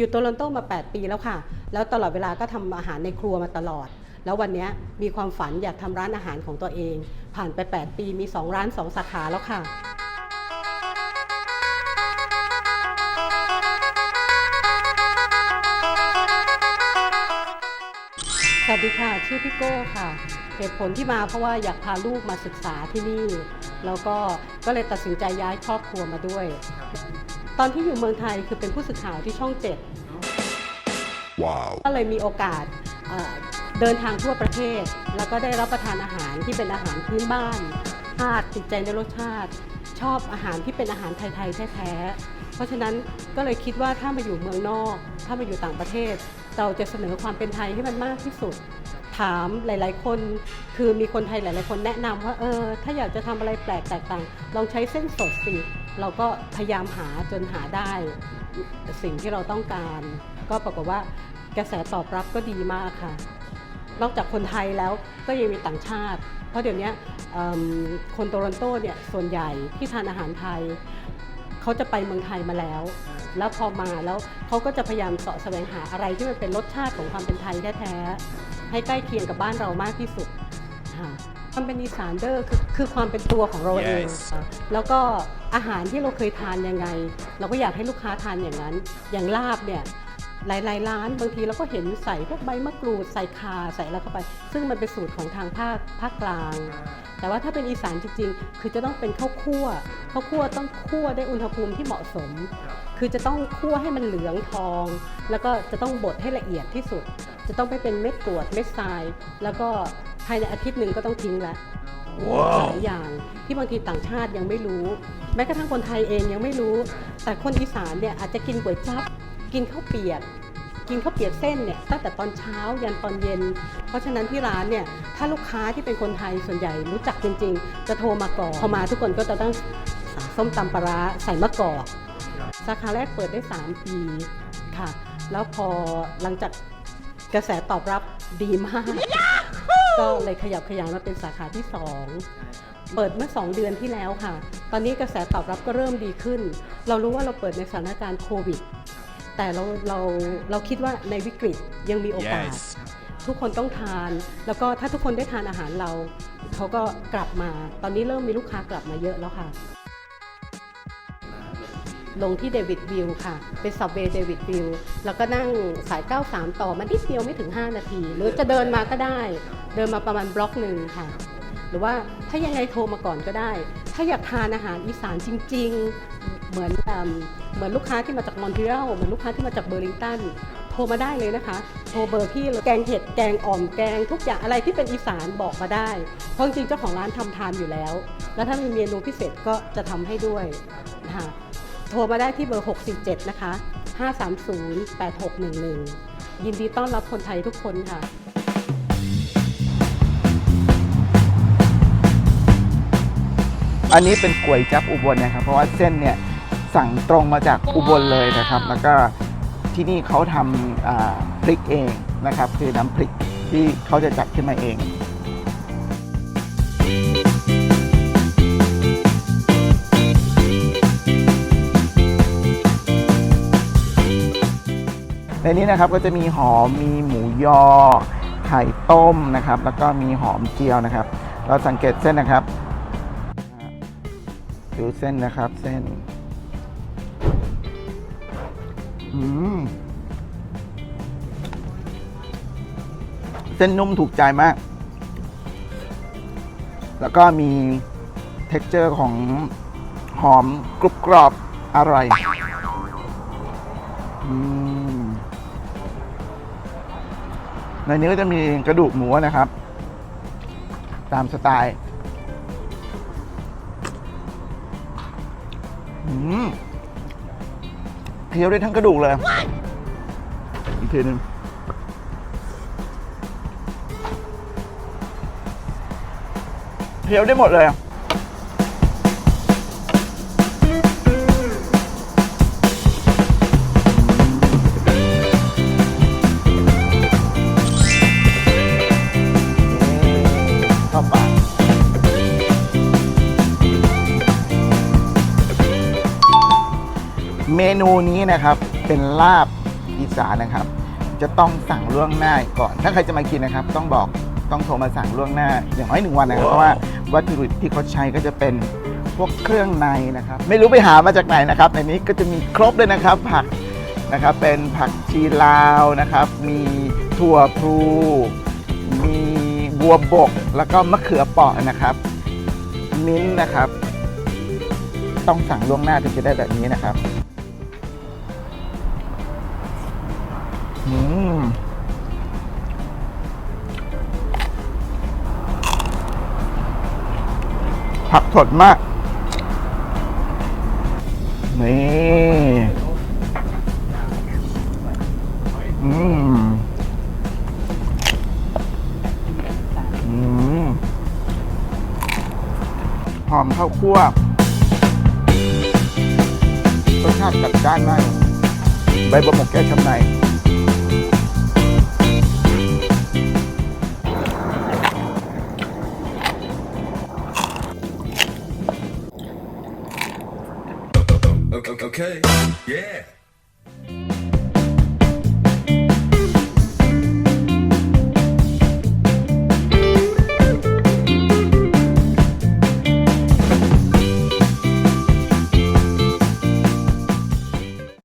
อยู่โตลอนโตมา 8 ปีแล้วค่ะ แล้วตลอดเวลาก็ทำอาหารในครัวมาตลอด แล้ววันนี้มีความฝันอยากทำร้านอาหารของตัวเอง ผ่านไป 8 ปีมี 2 ร้าน 2 สาขาแล้วค่ะสวัสดีค่ะ ชื่อพี่โก้ค่ะ เหตุผลที่มาเพราะว่าอยากพาลูกมาศึกษาที่นี่ แล้วก็ก็เลยตัดสินใจย้ายครอบครัวมาด้วย ตอนที่อยู่เมืองไทยคือเป็นผู้สื่อข่าวที่ช่องเจ็ด Wow. ก็เลยมีโอกาสเอ่อเดินทางทั่วประเทศ แล้วก็ได้รับประทานอาหารที่เป็นอาหารพื้นบ้านชาติติดใจในรสชาติ ชอบอาหารที่เป็นอาหารไทย ๆ แท้ ๆ เพราะฉะนั้นก็เลยคิดว่าถ้ามาอยู่เมืองนอก ถ้ามาอยู่ต่างประเทศ เราจะเสนอความเป็นไทยให้มันมากที่สุด ถามหลาย ๆ คน คือมีคนไทยหลาย ๆ คนแนะนำว่าเออถ้าอยากจะทำอะไรแปลกแตกต่าง ลองใช้เส้นสดสิ เราก็พยายามหาจนหาได้สิ่งที่เราต้องการ ก็ปรากฏว่ากระแสตอบรับก็ดีมากค่ะ นอกจากคนไทยแล้วก็ยังมีต่างชาติ เพราะเดี๋ยวนี้คนโตรอนโตเนี่ยส่วนใหญ่ที่ทานอาหารไทยเขาจะไปเมืองไทยมาแล้ว แล้วพอมาแล้วเขาก็จะพยายามเสาะแสวงหาอะไรที่มันเป็นรสชาติของความเป็นไทยแท้ๆให้ใกล้เคียงกับบ้านเรามากที่สุด ค่ะความเป็นอีสานเดอร์คือคือความเป็นตัวของเราเอง Yes ค่ะแล้วก็อาหารที่เราเคยทานยังไง เราก็อยากให้ลูกค้าทานอย่างนั้น อย่างลาบเนี่ยหลายๆร้านบางทีเราก็เห็นใส่พวกใบมะกรูดใส่ข่าใส่อะไรเข้าไป ซึ่งมันเป็นสูตรของทางภาคภาคกลาง แต่ว่าถ้าเป็นอีสานจริงๆ คือจะต้องเป็นข้าวคั่วข้าวคั่วต้องคั่วได้อุณหภูมิที่เหมาะสม คือจะต้องคั่วให้มันเหลืองทอง แล้วก็จะต้องบดให้ละเอียดที่สุด จะต้องไม่เป็นเม็ดกรวดเม็ดทราย แล้วก็ภายในอาทิตย์หนึ่งก็ต้องทิ้งละว้าวหลายอย่างที่บางทีต่างชาติยังไม่รู้ แม้กระทั่งคนไทยเองยังไม่รู้ แต่คนอีสานเนี่ยอาจจะกินก๋วยจั๊บกินข้าวเปียกกินข้าวเปียกเส้นเนี่ยตั้งแต่ตอนเช้ายันตอนเย็น เพราะฉะนั้นที่ร้านเนี่ยถ้าลูกค้าที่เป็นคนไทยส่วนใหญ่รู้จักจริง ๆ จะโทรมาก่อนพอมาทุกคนก็จะต้องสั่งส้มตำปลาร้าใส่มะกอกสาขาแรกเปิดได้ 3 ปีค่ะ แล้วพอหลังจากกระแสตอบรับดีมาก ก็เลยขยับขยายมาเป็นสาขาที่ 2 เปิดเมื่อ 2 เดือนที่แล้วค่ะ ตอนนี้กระแสตอบรับก็เริ่มดีขึ้น เรารู้ว่าเราเปิดในสถานการณ์โควิด แต่เราเราเราคิดว่าในวิกฤตยังมีโอกาส Yes. ทุกคนต้องทาน แล้วก็ถ้าทุกคนได้ทานอาหารเรา เขาก็กลับมา ตอนนี้เริ่มมีลูกค้ากลับมาเยอะแล้วค่ะ ลงที่เดวิดวิลค่ะ เป็นสับเวย์เดวิดวิลแล้วก็นั่งสาย 93 ต่อมานิดเดียวไม่ถึง 5 นาที หรือจะเดินมาก็ได้ เดินมาประมาณบล็อกหนึ่งค่ะ หรือว่าถ้ายังไงโทรมาก่อนก็ได้ ถ้าอยากทานอาหารอีสานจริง ๆ เหมือนเหมือนลูกค้าที่มาจากมอนทรีออลเหมือนลูกค้าที่มาจากเบอร์ลิงตันโทรมาได้เลยนะคะ โทรเบอร์พี่เลยแกงเห็ดแกงอ่อมแกงทุกอย่างอะไรที่เป็นอีสานบอกมาได้ เพราะจริงเจ้าของร้านทำทานอยู่แล้ว แล้วถ้ามีเมนูพิเศษก็จะทำให้ด้วย โทรมาได้ที่เบอร์ 647 นะคะ 530 8611 ยินดีต้อนรับคนไทยทุกคนค่ะอันนี้เป็นก๋วยจับอุบลนะครับ เพราะว่าเส้นเนี่ยสั่งตรงมาจากอุบลเลยนะครับ แล้วก็ที่นี่เขาทำอ่าพริกเองนะครับ คือน้ำพริกที่เขาจะจัดขึ้นมาเอง นนี้นะครับก็จะมีหอมมีหมูยอ ไข่ต้มนะครับ แล้วก็มีหอมเจียวนะครับ เราสังเกตเส้นนะครับดูเส้นนะครับเส้นอืมเส้นนุ่มถูกใจมาก แล้วก็มี t e x t อร์ของหอมกรุบกรอบอร่อย อืม ในนี้ก็จะมีกระดูกหมูนะครับ ตามสไตล์เคี้ยวได้ทั้งกระดูกเลย อีกทีหนึงเคี้ยวได้หมดเลย เมนูนี้นะครับเป็นลาบอีสานนะครับ จะต้องสั่งล่วงหน้าก่อน ถ้าใครจะมากินนะครับ ต้องบอกต้องโทรมาสั่งล่วงหน้า อย่างน้อยหนึ่งวันนะครับเพราะว่าวัตถุดิบที่เขาใช้ก็จะเป็นพวกเครื่องในนะครับ ไม่รู้ไปหามาจากไหนนะครับ ในนี้ก็จะมีครบเลยนะครับ ผักนะครับเป็นผักชีลาวนะครับ มีถั่วพลูมีบัวบก แล้วก็มะเขือเปราะนะครับ มิ้นท์นะครับ ต้องสั่งล่วงหน้าถึงจะได้แบบนี้นะครับ ผักสดมาก นี่อืมอืมหอมข้าวคั่วรสชาติจัดจ้านมากใบบะหมกแก้วช้ำใน Okay. Yeah.